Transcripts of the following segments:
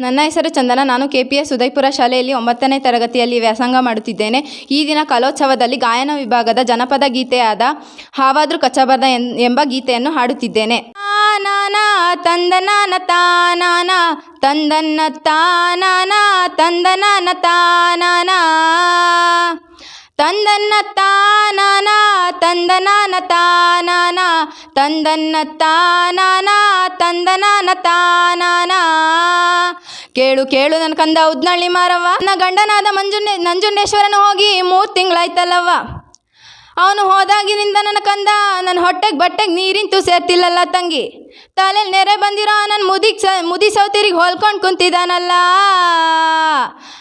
ನನ್ನ ಹೆಸರು ಚಂದನ. ನಾನು ಕೆ ಪಿ ಎಸ್ ಉದಯಪುರ ಶಾಲೆಯಲ್ಲಿ ಒಂಬತ್ತನೇ ತರಗತಿಯಲ್ಲಿ ವ್ಯಾಸಂಗ ಮಾಡುತ್ತಿದ್ದೇನೆ. ಈ ದಿನ ಕಲೋತ್ಸವದಲ್ಲಿ ಗಾಯನ ವಿಭಾಗದ ಜನಪದ ಗೀತೆಯಾದ ಹಾವಾದ್ರೂ ಕಚ್ಚಬಾರ್ದ ಎಂಬ ಗೀತೆಯನ್ನು ಹಾಡುತ್ತಿದ್ದೇನೆ. ನಾನ ತಂದನಾನ ತಾನಾನ, ತಂದನ್ನ ತಾನಾನ, ತಂದನಾನ ತಾನಾನ. ತಂದನ್ನ ತಾನಾನ ತಂದನಾನ ತಾನಾನ, ತಂದನ್ನ ತಾನಾನ, ತಂದನಾನ ತಾನಾನ. ಕೇಳು ಕೇಳು ನನ್ನ ಕಂದ ಉದ್ನಳ್ಳಿ ಮಾರವ್ವ. ನನ್ನ ಗಂಡನಾದ ಮಂಜುನೆ, ನಂಜುಂಡೇಶ್ವರನ ಹೋಗಿ ಮೂರು ತಿಂಗಳಾಯ್ತಲ್ಲವ್ವ. ಅವನು ಹೋದಾಗಿನಿಂದ ನನ್ನ ಕಂದ ನನ್ನ ಹೊಟ್ಟೆಗೆ ಬಟ್ಟೆಗೆ ನೀರಿಂತು ಸೇರ್ತಿಲ್ಲಲ್ಲ ತಂಗಿ. ತಲೆಯಲ್ಲಿ ನೆರೆ ಬಂದಿರೋ ನನ್ನ ಮುದಿಗೆ ಸ, ಮುದಿ ಸೌತಿರಿಗೆ ಹೊಲ್ಕೊಂಡು ಕುಂತಿದ್ದಾನಲ್ಲ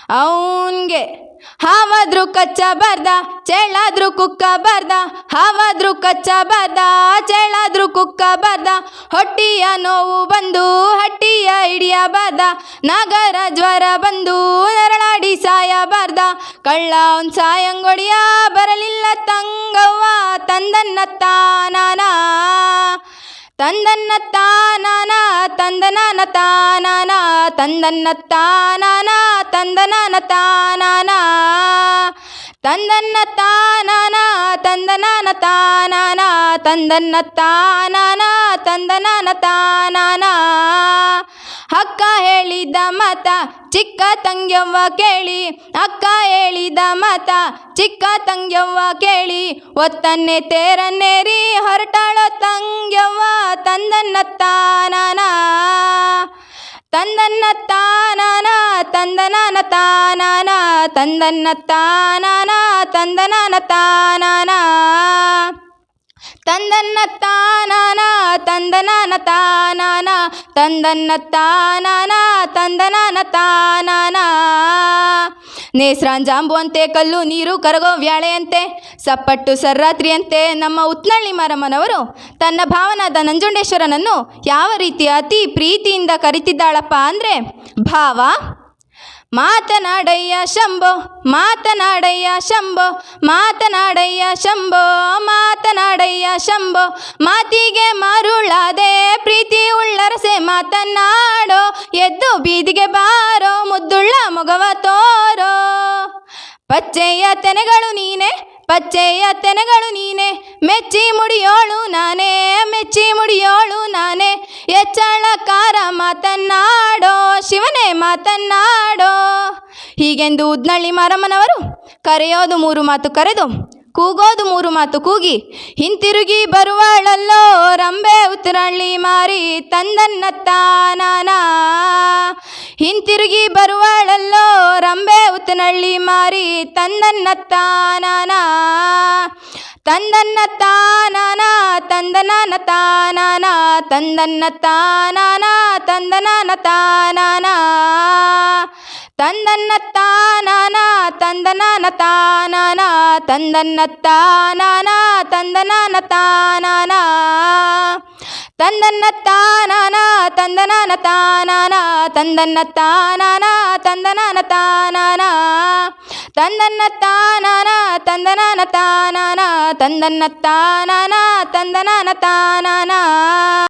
ಅವನಿಗೆ ಹಾವಾದ್ರು ಕಚ್ಚ ಬರ್ದ, ಚೇಳಾದ್ರು ಕುಕ್ಕ ಬರ್ದ, ಹಾವಾದ್ರು ಕಚ್ಚ ಬರ್ದ, ಚೇಳಾದ್ರು ಕುಕ್ಕ ಬರ್ದ, ಹೊಟ್ಟಿಯ ನೋವು ಬಂದು ಹಟ್ಟಿಯ ಹಿಡಿಯ ಬರ್ದ, ನಾಗರ ಜ್ವರ ಬಂದು ನರಳಾಡಿ ಸಾಯ ಬರ್ದ, ಕಳ್ಳ ಒಂದ್ ಸಾಯಂಗೊಡಿಯ ಬರಲಿಲ್ಲ ತಂಗವ್ವ ತಂದನ್ನ ತಾನ ತಂದನ್ನ ತಾನಾನ ತಂದನಾನ ತಾನಾನ ತಂದನ್ನ ತಾನಾನ ತಂದನಾನ ತಾನಾನ, ತಂದನ್ನ ತಾನಾನ, ತಂದನಾನ ತಾನಾನ, ತಂದನ್ನ ತಾನಾನ, ತಂದನಾನ ತಾನಾನ. ಅಕ್ಕ ಹೇಳಿದ ಮತ ಚಿಕ್ಕ ತಂಗ್ಯವ್ವ ಕೇಳಿ, ಅಕ್ಕ ಹೇಳಿದ ಮತ ಚಿಕ್ಕ ತಂಗ್ಯವ್ವ ಕೇಳಿ, ಒತ್ತನ್ನೇ ತೇರನ್ನೇರಿ ಹೊರಟಾಳ ತಂಗ್ಯವ್ವ, ತಂದನ್ನ ತಾನಾನ. ತಂದನ್ನ ತಾನಾನ ತಂದನಾನ ತಾನಾನ, ತಂದನ್ನ ತಾನಾನ, ತಂದನಾನ ತಾನಾನ. ತಂದನ್ನ ತಾನಾನ, ತಂದನಾನ ತಾನಾನ, ತಂದನ್ನ ತಾನಾನ, ತಂದನಾನ ತಾನಾನ. ನೇಸ್ರಾಂಜಾಂಬು ಅಂತೆ ಕಲ್ಲು ನೀರು ಕರಗೋ ವ್ಯಾಳೆಯಂತೆ, ಸಪ್ಪಟ್ಟು ಸರ್ರಾತ್ರಿಯಂತೆ, ನಮ್ಮ ಉತ್ನಳ್ಳಿ ಮಾರಮ್ಮನವರು, ತನ್ನ ಭಾವನಾದ ನಂಜುಂಡೇಶ್ವರನನ್ನು ಯಾವ ರೀತಿ ಅತಿ ಪ್ರೀತಿಯಿಂದ ಕರಿತಿದ್ದಾಳಪ್ಪ ಅಂದರೆ, ಭಾವ ಮಾತನಾಡಯ್ಯ ಶಂಭೋ ಮಾತನಾಡಯ್ಯ ಶಂಭೋ ಮಾತನಾಡಯ್ಯ ಶಂಭೋ ಮಾತನಾಡಯ್ಯ ಶಂಭೋ, ಮಾತಿಗೆ ಮರುಳಾದೆ ಪ್ರೀತಿ ಉಳ್ಳರಸೆ ಮಾತನಾಡೋ ಎದ್ದು ಬೀದಿಗೆ ಬಾರೋ, ಮುದ್ದುಳ್ಳ ಮೊಗವ ತೋರೋ. ಪಚ್ಚೆಯ ತೆನೆಗಳು ನೀನೆ, ಪಚ್ಚೆಯ ತೆನೆಗಳು ನೀನೆ, ಮೆಚ್ಚಿ ಮುಡಿಯೋಳು ನಾನೇ, ಮೆಚ್ಚಿ ಮುಡಿಯೋಳು ನಾನೇ, ಎಚ್ಚಳಕಾರ ಮಾತನ್ನಾಡೋ, ಶಿವನೇ ಮಾತನ್ನಾಡೋ. ಹೀಗೆಂದು ಉದ್ನಳ್ಳಿ ಮಾರಮ್ಮನವರು, ಕರೆಯೋದು ಮೂರು ಮಾತು ಕರೆದು, ಕೂಗೋದು ಮೂರು ಮಾತು ಕೂಗಿ, ಹಿಂತಿರುಗಿ ಬರುವಳಲ್ಲೋ ರಂಬೆ ಉತ್ತರಳ್ಳಿ ಮಾರಿ ತಂದನ್ನ ಹಿಂತಿರುಗಿ ಬರುವಳಲ್ಲೋ ರಂಬೆ ಉತ್ತನಳ್ಳಿ ಮಾರಿ ತಂದನ್ನ ತಾನಾನ ತಂದನ್ನ ತಾನಾನ ತಂದನಾನ ತಾನಾನ ತಂದನ್ನ ತಾನಾನ ತಂದನಾನ ತಾನಾನ தந்தன்னத்தானா தந்தனானத்தானா தந்தன்னத்தானா தந்தனானத்தானா தந்தன்னத்தானா தந்தனானத்தானா தந்தன்னத்தானா தந்தனானத்தானா தந்தன்னத்தானா தந்தனானத்தானா தந்தன்னத்தானா தந்தனானத்தானா